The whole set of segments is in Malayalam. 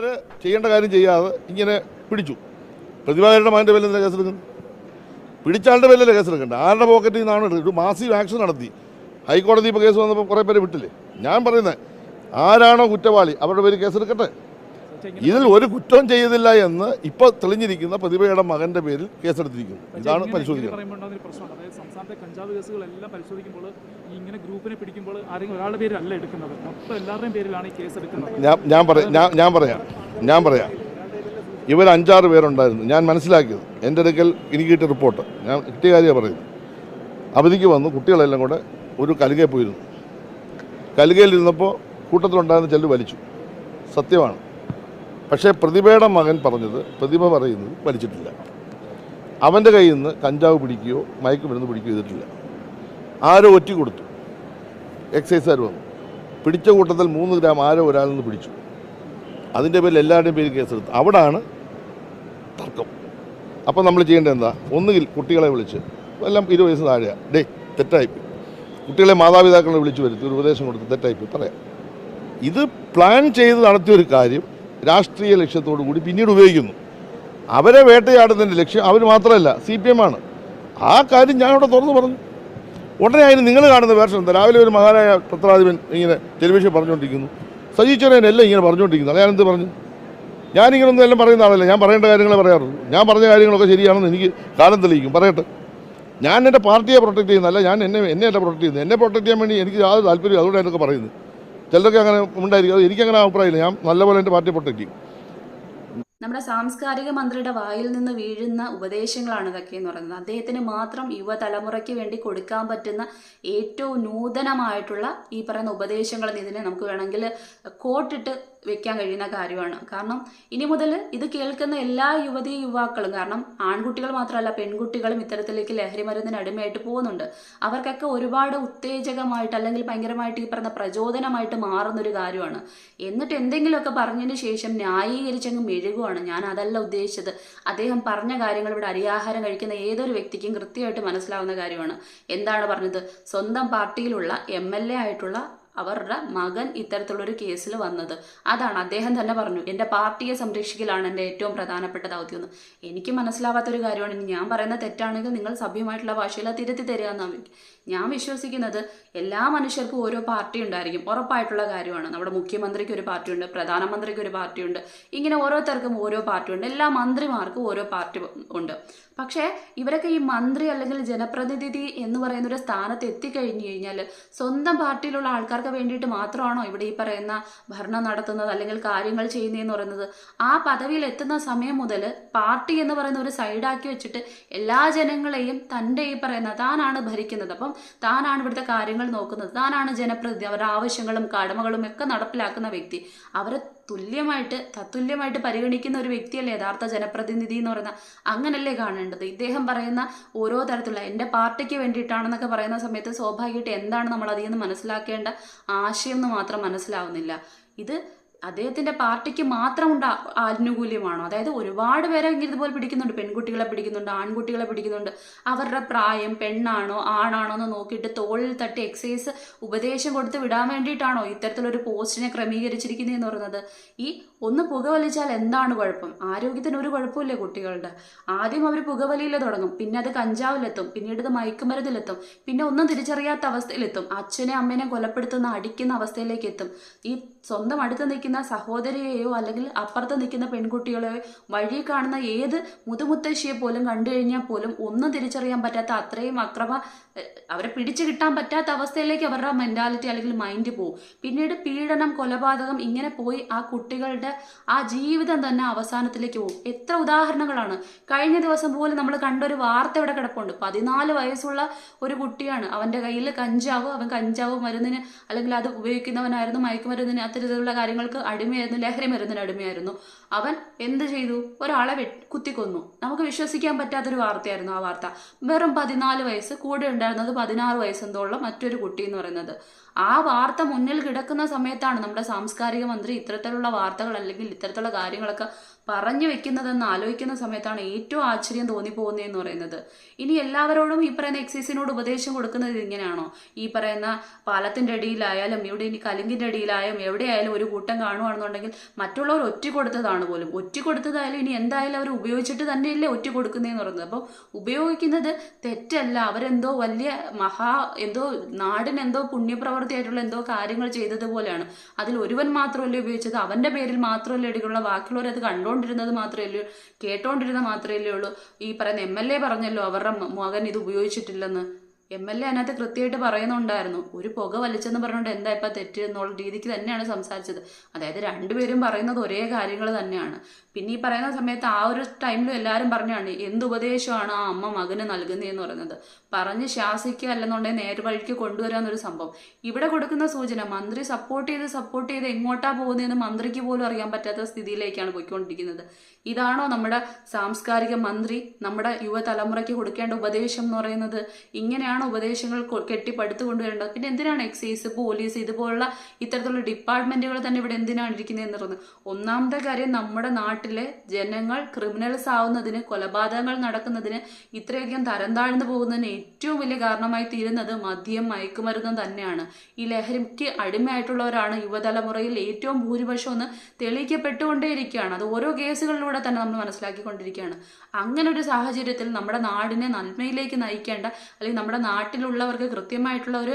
സർക്കാർ ചെയ്യേണ്ട കാര്യം ചെയ്യാതെ ഇങ്ങനെ പിടിച്ചു. പ്രതിഭാകരുടെ മകന്റെ പേരിൽ എന്താ കേസെടുക്കുന്നത്? പിടിച്ചാളുടെ പേരിലല്ലേ കേസെടുക്കേണ്ടത്? ആരുടെ പോക്കറ്റിൽ നിന്നാണ് എടുക്കുന്നത് ഒരു മാസീവ് ആക്ഷൻ നടത്തി. ഹൈക്കോടതി ഇപ്പോൾ കേസ് വന്നപ്പോൾ കുറേ പേര് വിട്ടില്ലേ? ഞാൻ പറയുന്നത് ആരാണോ കുറ്റവാളി അവരുടെ പേര് കേസെടുക്കട്ടെ? ഇതിൽ ഒരു കുറ്റവും ചെയ്തില്ല എന്ന് ഇപ്പൊ തെളിഞ്ഞിരിക്കുന്ന പ്രതിഭയുടെ മകന്റെ പേരിൽ കേസെടുത്തിരിക്കുന്നു. ഇതാണ് പരിശോധിക്കുന്നത്. ഇങ്ങനെ ഗ്രൂപ്പിനെ പിടിക്കുമ്പോൾ ആരെങ്കിലും ഒരാളുടെ പേരിലല്ല എടുക്കുന്നത്. മൊത്തം എല്ലാവരുടെയും പേരിലാണ് ഈ കേസ് എടുക്കുന്നത്. ഞാൻ പറയാം. ഞാൻ പറയാം. ഞാൻ പറയാം. ഇവർ അഞ്ചാറ് പേരുണ്ടായിരുന്നു. ഞാൻ മനസ്സിലാക്കിയത്. എന്റെ അടുക്കൽ എനിക്ക് കിട്ടിയ റിപ്പോർട്ട്. ഞാൻ കിട്ടിയ കാര്യമാണ് പറയുന്നത്. അവധിക്ക് വന്നു. കുട്ടികളെല്ലാം കൂടെ ഒരു കലുകയിൽ പോയിരുന്നു. കലുകയിലിരുന്നപ്പോൾ കൂട്ടത്തിലുണ്ടായിരുന്ന ചെല്ലു വലിച്ചു. സത്യമാണ്. പക്ഷേ പ്രതിഭയുടെ മകൻ പറഞ്ഞത് പ്രതിഭ പറയുന്നത് വലിച്ചിട്ടില്ല. അവന്റെ കയ്യിൽ നിന്ന് കഞ്ചാവ് പിടിക്കുകയോ മയക്കുമരുന്ന് പിടിക്കുകയോ ചെയ്തിട്ടില്ല. ആരോ ഒറ്റ കൊടുത്തു. എക്സൈസുകാർ വന്നു? പിടിച്ച കൂട്ടത്തിൽ മൂന്ന് ഗ്രാം ആരോ ഒരാളിൽ നിന്ന് പിടിച്ചു. അതിന്റെ പേരിൽ എല്ലാവരുടെയും പേര് കേസെടുത്തു. അവിടാണ് തർക്കം. അപ്പം നമ്മൾ ചെയ്യേണ്ടത് എന്താ? ഒന്നുകിൽ കുട്ടികളെ വിളിച്ച് എല്ലാം ഇരുപത് വയസ്സ് താഴെയാണ് ഡേ തെറ്റായിപ്പോയി. കുട്ടികളെ മാതാപിതാക്കളെ വിളിച്ചു വരുത്തി ഒരു ഉപദേശം കൊടുത്ത് തെറ്റായിപ്പോയി. പറയാം. ഇത് പ്ലാൻ ചെയ്ത് നടത്തിയൊരു കാര്യം രാഷ്ട്രീയ ലക്ഷ്യത്തോടു കൂടി പിന്നീട് ഉപയോഗിക്കുന്നു. അവരെ വേട്ടയാടുന്നതിന്റെ ലക്ഷ്യം അവർ മാത്രമല്ല സി പി എം ആണ്. ആ കാര്യം ഞാൻ അവിടെ തുറന്നു പറഞ്ഞു. ഉടനെ അതിന് നിങ്ങൾ കാണുന്ന വേർഷൻ എന്താ? രാവിലെ ഒരു മഹാനായ പത്രാധിപൻ ഇങ്ങനെ ടെലിവിഷൻ പറഞ്ഞുകൊണ്ടിരിക്കുന്നു. സജീച്ചനെ എല്ലാം ഇങ്ങനെ പറഞ്ഞുകൊണ്ടിരിക്കുന്നു. അത് ഞാനെന്ത് പറഞ്ഞു? ഞാനിങ്ങനൊന്നും എല്ലാം പറയുന്ന ആളല്ല. ഞാൻ പറയേണ്ട കാര്യങ്ങളെ പറയാറുള്ളൂ. ഞാൻ പറഞ്ഞ കാര്യങ്ങളൊക്കെ ശരിയാണെന്ന് എനിക്ക് കാലം തെളിയിക്കും. പറയട്ടെ. ഞാൻ എന്റെ പാർട്ടിയെ പ്രൊട്ടക്ട് ചെയ്യുന്നതല്ല ഞാൻ എന്നെ എന്നെ അല്ല പ്രൊട്ടക്ട് ചെയ്യുന്നത്. എന്നെ പ്രൊട്ടക്ട് ചെയ്യാൻ വേണ്ടി എനിക്ക് യാതൊരു താല്പര്യം അതുകൊണ്ടാണ് എന്നൊക്കെ പറയുന്നത്. ചിലരൊക്കെ അങ്ങനെ ഉണ്ടായിരിക്കും. അത് എനിക്കങ്ങനെ അഭിപ്രായമില്ല. ഞാൻ നല്ലപോലെ എന്റെ പാർട്ടിയെ പ്രൊട്ടക്ട് ചെയ്യും. നമ്മുടെ സാംസ്കാരിക മന്ത്രിയുടെ വായിൽ നിന്ന് വീഴുന്ന ഉപദേശങ്ങളാണ് ഇതൊക്കെ എന്ന് പറയുന്നത്. അദ്ദേഹത്തിന് മാത്രം യുവതലമുറയ്ക്ക് വേണ്ടി കൊടുക്കാൻ പറ്റുന്ന ഏറ്റവും നൂതനമായിട്ടുള്ള ഈ പറയുന്ന ഉപദേശങ്ങൾ ഇതിനെ നമുക്ക് വേണമെങ്കിൽ കോട്ടിട്ട് വെക്കാൻ കഴിയുന്ന കാര്യമാണ്. കാരണം ഇനി മുതൽ ഇത് കേൾക്കുന്ന എല്ലാ യുവതി യുവാക്കളും കാരണം ആൺകുട്ടികൾ മാത്രമല്ല പെൺകുട്ടികളും ഇത്തരത്തിലേക്ക് ലഹരി മരുന്നിന് അടിമയായിട്ട് പോകുന്നുണ്ട്. അവർക്കൊക്കെ ഒരുപാട് ഉത്തേജകമായിട്ട് അല്ലെങ്കിൽ ഭയങ്കരമായിട്ട് ഈ പറഞ്ഞ പ്രചോദനമായിട്ട് മാറുന്ന ഒരു കാര്യമാണ്. എന്നിട്ട് എന്തെങ്കിലുമൊക്കെ പറഞ്ഞതിന് ശേഷം ന്യായീകരിച്ചങ്ങ് മെഴുകുവാണ്. ഞാൻ അതല്ല ഉദ്ദേശിച്ചത്. അദ്ദേഹം പറഞ്ഞ കാര്യങ്ങൾ ഇവിടെ അരിയാഹാരം കഴിക്കുന്ന ഏതൊരു വ്യക്തിക്കും കൃത്യമായിട്ട് മനസ്സിലാവുന്ന കാര്യമാണ്. എന്താണ് പറഞ്ഞത്? സ്വന്തം പാർട്ടിയിലുള്ള എം എൽ എ ആയിട്ടുള്ള അവരുടെ മകൻ ഇത്തരത്തിലുള്ളൊരു കേസിൽ വന്നത്. അതാണ്. അദ്ദേഹം തന്നെ പറഞ്ഞു എന്റെ പാർട്ടിയെ സംരക്ഷിക്കലാണ് എന്റെ ഏറ്റവും പ്രധാനപ്പെട്ട ദൗത്യം. എന്ന് എനിക്ക് മനസ്സിലാവാത്തൊരു കാര്യമാണ് ഞാൻ പറയുന്ന തെറ്റാണെങ്കിൽ നിങ്ങൾ സഭ്യമായിട്ടുള്ള ഭാഷയിൽ തിരുത്തി തരിക എന്നാണ് ഞാൻ വിശ്വസിക്കുന്നത് എല്ലാ മനുഷ്യർക്കും ഓരോ പാർട്ടി ഉണ്ടായിരിക്കും. ഉറപ്പായിട്ടുള്ള കാര്യമാണ്. നമ്മുടെ മുഖ്യമന്ത്രിക്ക് ഒരു പാർട്ടിയുണ്ട് പ്രധാനമന്ത്രിക്ക് ഒരു പാർട്ടിയുണ്ട്. ഇങ്ങനെ ഓരോരുത്തർക്കും ഓരോ പാർട്ടിയുണ്ട്. എല്ലാ മന്ത്രിമാർക്കും ഓരോ പാർട്ടി ഉണ്ട്. പക്ഷേ ഇവരൊക്കെ ഈ മന്ത്രി അല്ലെങ്കിൽ ജനപ്രതിനിധി എന്ന് പറയുന്ന ഒരു സ്ഥാനത്ത് എത്തിക്കഴിഞ്ഞു കഴിഞ്ഞാൽ സ്വന്തം പാർട്ടിയിലുള്ള ആൾക്കാർക്ക് വേണ്ടിയിട്ട് മാത്രമാണോ ഇവിടെ ഈ പറയുന്ന ഭരണം നടത്തുന്നത് അല്ലെങ്കിൽ കാര്യങ്ങൾ ചെയ്യുന്നതെന്ന് പറയുന്നത്? ആ പദവിയിൽ എത്തുന്ന സമയം മുതൽ പാർട്ടി എന്ന് പറയുന്ന ഒരു സൈഡാക്കി വെച്ചിട്ട് എല്ലാ ജനങ്ങളെയും തന്റെ ഈ പറയുന്ന താനാണ് ഭരിക്കുന്നത്. അപ്പം താനാണ് ഇവിടുത്തെ കാര്യങ്ങൾ നോക്കുന്നത്. താനാണ് ജനപ്രതിനിധി. അവരുടെ ആവശ്യങ്ങളും കടമകളും ഒക്കെ നടപ്പിലാക്കുന്ന വ്യക്തി. അവരെ തുല്യമായിട്ട് തത്തുല്യമായിട്ട് പരിഗണിക്കുന്ന ഒരു വ്യക്തിയല്ലേ യഥാർത്ഥ ജനപ്രതിനിധി എന്ന് പറയുന്ന അങ്ങനല്ലേ കാണേണ്ടത്? ഇദ്ദേഹം പറയുന്ന ഓരോ തരത്തിലുള്ള എന്റെ പാർട്ടിക്ക് വേണ്ടിയിട്ടാണെന്നൊക്കെ പറയുന്ന സമയത്ത് സ്വാഭാവികമായിട്ട് എന്താണ് നമ്മൾ അതിൽ നിന്ന് മനസ്സിലാക്കേണ്ട ആശയം എന്ന് മാത്രം മനസ്സിലാവുന്നില്ല. ഇത് അദ്ദേഹത്തിന്റെ പാർട്ടിക്ക് മാത്രം ഉണ്ട് ആനുകൂല്യമാണോ? അതായത് ഒരുപാട് പേരെ ഇതുപോലെ പിടിക്കുന്നുണ്ട്. പെൺകുട്ടികളെ പിടിക്കുന്നുണ്ട് ആൺകുട്ടികളെ പിടിക്കുന്നുണ്ട്. അവരുടെ പ്രായം പെണ്ണാണോ ആണാണോ എന്ന് നോക്കിയിട്ട് തോളിൽ തട്ടി എക്സൈസ് ഉപദേശം കൊടുത്ത് വിടാൻ വേണ്ടിയിട്ടാണോ ഇത്തരത്തിലൊരു പോസ്റ്റിനെ ക്രമീകരിച്ചിരിക്കുന്നത് എന്ന് പറയുന്നത്? ഈ ഒന്ന് പുകവലിച്ചാൽ എന്താണ് കുഴപ്പം? ആരോഗ്യത്തിന് ഒരു കുഴപ്പമില്ല കുട്ടികളുടെ? ആദ്യം അവർ പുകവലിയിൽ തുടങ്ങും. പിന്നെ അത് കഞ്ചാവിലെത്തും. പിന്നീട് ഇത് മയക്കുമരുന്നിലെത്തും. പിന്നെ ഒന്നും തിരിച്ചറിയാത്ത അവസ്ഥയിലെത്തും. അച്ഛനെ അമ്മേനെ കൊലപ്പെടുത്തുന്ന അടിക്കുന്ന അവസ്ഥയിലേക്ക് എത്തും ഈ സ്വന്തം അടുത്ത് നിൽക്കുന്ന സഹോദരിയെയോ അല്ലെങ്കിൽ അപ്പുറത്ത് നിൽക്കുന്ന പെൺകുട്ടികളെയോ വഴി കാണുന്ന ഏത് മുതുമുത്തശ്ശിയെ പോലും കണ്ടു കഴിഞ്ഞാൽ പോലും ഒന്നും തിരിച്ചറിയാൻ പറ്റാത്ത അത്രയും അക്രമ അവരെ പിടിച്ചു കിട്ടാൻ പറ്റാത്ത അവസ്ഥയിലേക്ക് അവരുടെ മെന്റാലിറ്റി അല്ലെങ്കിൽ മൈൻഡ് പോകും. പിന്നീട് പീഡനം കൊലപാതകം ഇങ്ങനെ പോയി ആ കുട്ടികളുടെ ആ ജീവിതം തന്നെ അവസാനത്തിലേക്ക് പോകും. എത്ര ഉദാഹരണങ്ങളാണ്. കഴിഞ്ഞ ദിവസം പോലും നമ്മൾ കണ്ടൊരു വാർത്ത ഇവിടെ കിടപ്പുണ്ട്. പതിനാല് വയസ്സുള്ള ഒരു കുട്ടിയാണ്. അവന്റെ കയ്യിൽ കഞ്ചാവ് അവൻ കഞ്ചാവ് മരുന്നിന് അല്ലെങ്കിൽ അത് ഉപയോഗിക്കുന്നവനായിരുന്നു. മയക്കുമരുന്നിന് അത്തരത്തിലുള്ള കാര്യങ്ങൾക്ക് അടിമയായിരുന്നു. ലഹരി മരുന്നിന് അടിമയായിരുന്നു. അവൻ എന്ത് ചെയ്തു? ഒരാളെ കുത്തിക്കൊന്നു. നമുക്ക് വിശ്വസിക്കാൻ പറ്റാത്തൊരു വാർത്തയായിരുന്നു ആ വാർത്ത. വെറും പതിനാല് വയസ്സ് കൂടെ ഉണ്ടായിരുന്നത് പതിനാറ് വയസ്സെന്തോളം മറ്റൊരു കുട്ടി എന്ന് പറയുന്നത്. ആ വാർത്ത മുന്നിൽ കിടക്കുന്ന സമയത്താണ് നമ്മുടെ സാംസ്കാരിക മന്ത്രി ഇത്തരത്തിലുള്ള വാർത്തകളെല്ലാം അല്ലെങ്കിൽ ഇത്തരത്തിലുള്ള കാര്യങ്ങളൊക്കെ പറഞ്ഞു വെക്കുന്നതെന്ന് ആലോചിക്കുന്ന സമയത്താണ് ഏറ്റവും ആശ്ചര്യം തോന്നിപ്പോകുന്നതെന്ന് പറയുന്നത്. ഇനി എല്ലാവരോടും ഈ പറയുന്ന എക്സൈസിനോട് ഉപദേശം കൊടുക്കുന്നത് ഇങ്ങനെയാണോ? ഈ പറയുന്ന പാലത്തിന്റെ അടിയിലായാലും ഇവിടെ ഇനി കലിങ്കിന്റെ അടിയിലായാലും എവിടെയായാലും ഒരു കൂട്ടം കാണുകയാണെന്നുണ്ടെങ്കിൽ മറ്റുള്ളവർ ഒറ്റ കൊടുത്തതാണ് പോലും. ഒറ്റ കൊടുത്തതായാലും ഇനി എന്തായാലും അവർ ഉപയോഗിച്ചിട്ട് തന്നെയല്ലേ ഒറ്റ കൊടുക്കുന്നതെന്ന് പറയുന്നത്. അപ്പോൾ ഉപയോഗിക്കുന്നത് തെറ്റല്ല. അവരെന്തോ വലിയ മഹാ എന്തോ നാടിന് എന്തോ പുണ്യപ്രവർത്തിയായിട്ടുള്ള എന്തോ കാര്യങ്ങൾ ചെയ്തതുപോലെയാണ്. അതിൽ ഒരുവൻ മാത്രമല്ലേ ഉപയോഗിച്ചത്? അവന്റെ പേരിൽ മാത്രമല്ലേ എടുക്കുള്ള ബാക്കിയുള്ളവർ അത് കണ്ടുകൊണ്ടിരുന്നത് മാത്രമല്ലേ കേട്ടോണ്ടിരുന്നത് മാത്രമേ ഉള്ളൂ. ഈ പറയുന്ന എം എൽ എ പറഞ്ഞല്ലോ അവരുടെ മകൻ ഇത് ഉപയോഗിച്ചിട്ടില്ലെന്ന്. എം എൽ എ അതിനകത്ത് കൃത്യമായിട്ട് പറയുന്നുണ്ടായിരുന്നു. ഒരു പുക വലിച്ചെന്ന് പറഞ്ഞുകൊണ്ട് എന്താ ഇപ്പം തെറ്റ് എന്നുള്ള രീതിക്ക് തന്നെയാണ് സംസാരിച്ചത്. അതായത് രണ്ടുപേരും പറയുന്നത് ഒരേ കാര്യങ്ങൾ തന്നെയാണ്. പിന്നെ ഈ പറയുന്ന സമയത്ത് ആ ഒരു ടൈമിലും എല്ലാവരും പറഞ്ഞാണ് എന്ത് ഉപദേശമാണ് ആ അമ്മ മകന് നൽകുന്നതെന്ന് പറയുന്നത്? പറഞ്ഞ് ശാസിക്കുക അല്ലെന്നുണ്ടെങ്കിൽ നേർവഴിക്ക് കൊണ്ടുവരാന്നൊരു സംഭവം. ഇവിടെ കൊടുക്കുന്ന സൂചന മന്ത്രി സപ്പോർട്ട് ചെയ്ത് സപ്പോർട്ട് ചെയ്ത് എങ്ങോട്ടാ പോകുന്നതെന്ന് മന്ത്രിക്ക് പോലും അറിയാൻ പറ്റാത്ത സ്ഥിതിയിലേക്കാണ് പോയിക്കൊണ്ടിരിക്കുന്നത്. ഇതാണോ നമ്മുടെ സാംസ്കാരിക മന്ത്രി നമ്മുടെ യുവതലമുറയ്ക്ക് കൊടുക്കേണ്ട ഉപദേശം എന്ന് പറയുന്നത്? ഇങ്ങനെയാണ് ഉപദേശങ്ങൾ കൊ- കെട്ടിപ്പടുത്തു കൊണ്ടുവരേണ്ടത് പിന്നെ എന്തിനാണ് എക്സൈസ് പോലീസ് ഇതുപോലുള്ള ഇത്തരത്തിലുള്ള ഡിപ്പാർട്ട്മെന്റുകൾ തന്നെ ഇവിടെ എന്തിനാണ് ഇരിക്കുന്നത് എന്ന് ഒന്നാമത്തെ കാര്യം നമ്മുടെ നാട്ടിലെ ജനങ്ങൾ ക്രിമിനൽസ് ആവുന്നതിന് കൊലപാതകങ്ങൾ നടക്കുന്നതിന് ഇത്രയധികം തരം താഴ്ന്നു പോകുന്നതിന് ഏറ്റവും വലിയ കാരണമായി തീരുന്നത് മദ്യം മയക്കുമരുന്നും തന്നെയാണ്. ഈ ലഹരിക്ക് അടിമയായിട്ടുള്ളവരാണ് യുവതലമുറയിൽ ഏറ്റവും ഭൂരിപക്ഷം ഒന്ന് തെളിയിക്കപ്പെട്ടുകൊണ്ടേയിരിക്കുകയാണ്. അത് ഓരോ കേസുകളിലൂടെ തന്നെ നമ്മൾ മനസ്സിലാക്കിക്കൊണ്ടിരിക്കുകയാണ്. അങ്ങനെ ഒരു സാഹചര്യത്തിൽ നമ്മുടെ നാടിനെ നന്മയിലേക്ക് നയിക്കേണ്ട അല്ലെങ്കിൽ നമ്മുടെ നാട്ടിലുള്ളവർക്ക് കൃത്യമായിട്ടുള്ള ഒരു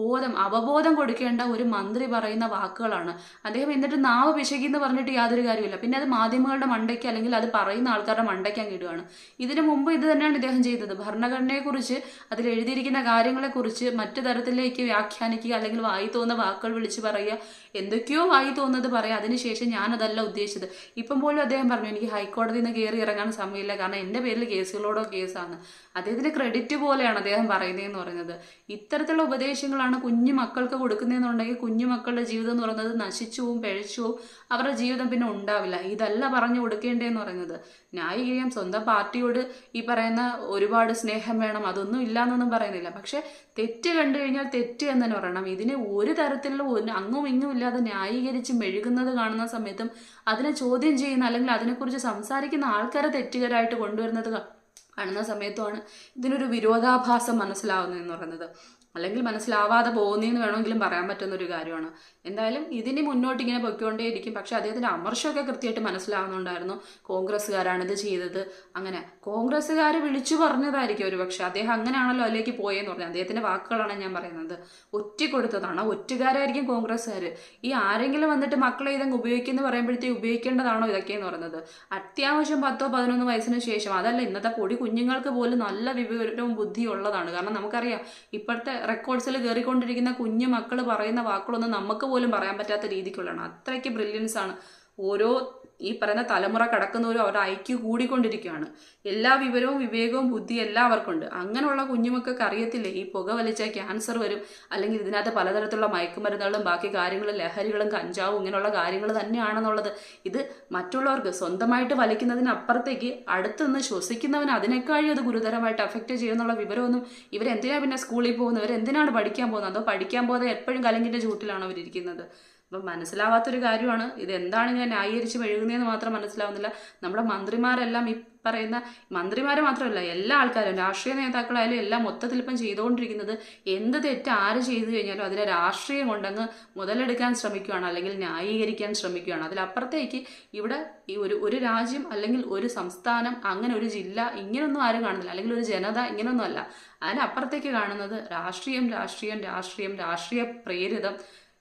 ബോധം അവബോധം കൊടുക്കേണ്ട ഒരു മന്ത്രി പറയുന്ന വാക്കുകളാണ്. അദ്ദേഹം എന്നിട്ട് നാവ് പിശകി എന്ന് പറഞ്ഞിട്ട് യാതൊരു കാര്യമില്ല പിന്നെ അത് മാധ്യമങ്ങളുടെ മണ്ടയ്ക്ക് അല്ലെങ്കിൽ അത് പറയുന്ന ആൾക്കാരുടെ മണ്ടയ്ക്ക് അങ്ങ് ഇടുകയാണ്. ഇതിനു മുമ്പ് ഇത് തന്നെയാണ് ഇദ്ദേഹം ചെയ്തത്. ഭരണഘടനയെക്കുറിച്ച് അതിൽ എഴുതിയിരിക്കുന്ന കാര്യങ്ങളെക്കുറിച്ച് മറ്റു തരത്തിലേക്ക് വ്യാഖ്യാനിക്കുക അല്ലെങ്കിൽ വായി തോന്നുന്ന വാക്കുകൾ വിളിച്ച് പറയുക. എന്തൊക്കെയോ വായി തോന്നുന്നത് പറയാം. അതിനുശേഷം ഞാനതല്ല ഉദ്ദേശിച്ചത്. ഇപ്പം പോലും അദ്ദേഹം പറഞ്ഞു എനിക്ക് ഹൈക്കോടതിയിൽ നിന്ന് കയറി ഇറങ്ങാൻ സമയമില്ല. കാരണം എന്റെ പേരിൽ കേസുകളോടോ കേസാണ്. അദ്ദേഹത്തിന് ക്രെഡിറ്റ് പോലെയാണ് അദ്ദേഹം പറയുന്നതെന്ന് പറയുന്നത്. ഇത്തരത്തിലുള്ള ഉപദേശങ്ങളാണ് കുഞ്ഞു മക്കൾക്ക് കൊടുക്കുന്നതെന്നുണ്ടെങ്കിൽ കുഞ്ഞു മക്കളുടെ ജീവിതം എന്ന് പറയുന്നത് നശിച്ചുവും പിഴച്ചുവും അവരുടെ ജീവിതം പിന്നെ ഉണ്ടാവില്ല. ഇതല്ല പറഞ്ഞു കൊടുക്കേണ്ടതെന്ന് പറയുന്നത്. ന്യായീകരിക്കാം. സ്വന്തം പാർട്ടിയോട് ഈ പറയുന്ന ഒരുപാട് സ്നേഹം വേണം. അതൊന്നും ഇല്ലാന്നൊന്നും പറയുന്നില്ല. പക്ഷെ തെറ്റ് കണ്ടു കഴിഞ്ഞാൽ തെറ്റ് എന്ന് തന്നെ പറയണം. ഇതിനെ ഒരു തരത്തിലുള്ള അങ്ങും ഇങ്ങും ഇല്ലാതെ ന്യായീകരിച്ച് മെഴുകുന്നത് കാണുന്ന സമയത്തും അതിനെ ചോദ്യം ചെയ്യുന്ന അല്ലെങ്കിൽ അതിനെക്കുറിച്ച് സംസാരിക്കുന്ന ആൾക്കാരെ തെറ്റുകാരായിട്ട് കൊണ്ടുവരുന്നത് കാണുന്ന സമയത്തുമാണ് ഇതിനൊരു വിരോധാഭാസം മനസ്സിലാവുന്നതെന്ന് പറയുന്നത്. അല്ലെങ്കിൽ മനസ്സിലാവാതെ പോകുന്നതെന്ന് വേണമെങ്കിലും പറയാൻ പറ്റുന്ന ഒരു കാര്യമാണ്. എന്തായാലും ഇതിന് മുന്നോട്ട് ഇങ്ങനെ പൊയ്ക്കൊണ്ടേയിരിക്കും. പക്ഷെ അദ്ദേഹത്തിന്റെ അമർഷമൊക്കെ കൃത്യമായിട്ട് മനസ്സിലാവുന്നുണ്ടായിരുന്നു. കോൺഗ്രസ്സുകാരാണ് ഇത് ചെയ്തത്. അങ്ങനെ കോൺഗ്രസ്സുകാർ വിളിച്ചു പറഞ്ഞതായിരിക്കും ഒരു പക്ഷെ അദ്ദേഹം അങ്ങനെയാണല്ലോ അതിലേക്ക് പോയെന്ന് പറഞ്ഞത്. അദ്ദേഹത്തിന്റെ വാക്കുകളാണ് ഞാൻ പറയുന്നത്. ഒറ്റ കൊടുത്തതാണ്. ഒറ്റുകാരായിരിക്കും കോൺഗ്രസ്സുകാർ ഈ ആരെങ്കിലും വന്നിട്ട് മക്കളെ ഇതങ്ങ് ഉപയോഗിക്കുന്നു പറയുമ്പോഴത്തേക്ക് ഉപയോഗിക്കേണ്ടതാണോ ഇതൊക്കെ എന്ന് പറയുന്നത്? അത്യാവശ്യം പത്തോ പതിനൊന്ന് വയസ്സിന് ശേഷം. അതല്ല ഇന്നത്തെ പൊടി കുഞ്ഞുങ്ങൾക്ക് പോലും നല്ല വിവരവും ബുദ്ധിയുള്ളതാണ്. കാരണം നമുക്കറിയാം ഇപ്പോഴത്തെ റെക്കോർഡ്സിൽ കയറിക്കൊണ്ടിരിക്കുന്ന കുഞ്ഞു മക്കൾ പറയുന്ന വാക്കുകളൊന്നും നമുക്ക് പോലും പറയാൻ പറ്റാത്ത രീതിക്കുള്ളതാണ്. അത്രയ്ക്ക് ബ്രില്യൻസ് ആണ്. ഓരോ ഈ പറയുന്ന തലമുറ കടക്കുന്നവരും അവരുടെ ഐക്യു കൂടിക്കൊണ്ടിരിക്കുകയാണ്. എല്ലാ വിവരവും വിവേകവും ബുദ്ധിയും എല്ലാവർക്കുണ്ട്. അങ്ങനെയുള്ള കുഞ്ഞുമക്കൾക്ക് അറിയത്തില്ല. ഈ പുക വലിച്ചാൽ ക്യാൻസർ വരും. അല്ലെങ്കിൽ ഇതിനകത്ത് പലതരത്തിലുള്ള മയക്കുമരുന്നുകളും ബാക്കി കാര്യങ്ങളും ലഹരികളും കഞ്ചാവും ഇങ്ങനെയുള്ള കാര്യങ്ങൾ തന്നെയാണെന്നുള്ളത് ഇത് മറ്റുള്ളവർക്ക് സ്വന്തമായിട്ട് വലിക്കുന്നതിനപ്പുറത്തേക്ക് അടുത്തുനിന്ന് ശ്വസിക്കുന്നവന് അതിനേക്കാളും അത് ഗുരുതരമായിട്ട് അഫക്റ്റ് ചെയ്യുന്നുള്ള വിവരമൊന്നും ഇവരെന്തിനാണ് പിന്നെ സ്കൂളിൽ പോകുന്നത്? ഇവരെന്തിനാണ് പഠിക്കാൻ പോകുന്നത്? അതോ പഠിക്കാൻ പോകാതെ എപ്പോഴും കലങ്കിന്റെ ചൂട്ടിലാണ് അവരിയ്ക്കുന്നത് അപ്പം മനസ്സിലാവാത്തൊരു കാര്യമാണ്. ഇത് എന്താണ് ഇങ്ങനെ ന്യായീകരിച്ച് മെഴുകുന്നതെന്ന് മാത്രം മനസ്സിലാവുന്നില്ല. നമ്മുടെ മന്ത്രിമാരെല്ലാം ഈ പറയുന്ന മന്ത്രിമാർ മാത്രമല്ല എല്ലാ ആൾക്കാരും രാഷ്ട്രീയ നേതാക്കളായാലും എല്ലാം മൊത്തത്തിൽ ഇപ്പം ചെയ്തുകൊണ്ടിരിക്കുന്നത് എന്ത് തെറ്റ് ആര് ചെയ്തു കഴിഞ്ഞാലും അതിനെ രാഷ്ട്രീയം കൊണ്ടങ്ങ് മുതലെടുക്കാൻ ശ്രമിക്കുകയാണ് അല്ലെങ്കിൽ ന്യായീകരിക്കാൻ ശ്രമിക്കുകയാണ് അതിലപ്പുറത്തേക്ക് ഇവിടെ ഈ ഒരു ഒരു രാജ്യം അല്ലെങ്കിൽ ഒരു സംസ്ഥാനം അങ്ങനെ ഒരു ജില്ല ഇങ്ങനെയൊന്നും ആരും കാണുന്നില്ല. അല്ലെങ്കിൽ ഒരു ജനത ഇങ്ങനെയൊന്നും അല്ല അതിനപ്പുറത്തേക്ക് കാണുന്നത് രാഷ്ട്രീയം രാഷ്ട്രീയം രാഷ്ട്രീയം രാഷ്ട്രീയ പ്രേരിതം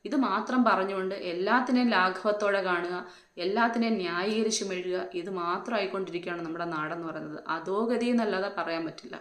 ഇത് മാത്രം പറഞ്ഞുകൊണ്ട് എല്ലാത്തിനെയും ലാഘവത്തോടെ കാണുക എല്ലാത്തിനെയും ന്യായീകരിച്ച് മെഴുകുക ഇത് മാത്രമായിക്കൊണ്ടിരിക്കുകയാണ് നമ്മുടെ നാടെന്ന് പറയുന്നത്. അധോഗതി എന്നല്ലാതെ പറയാൻ പറ്റില്ല.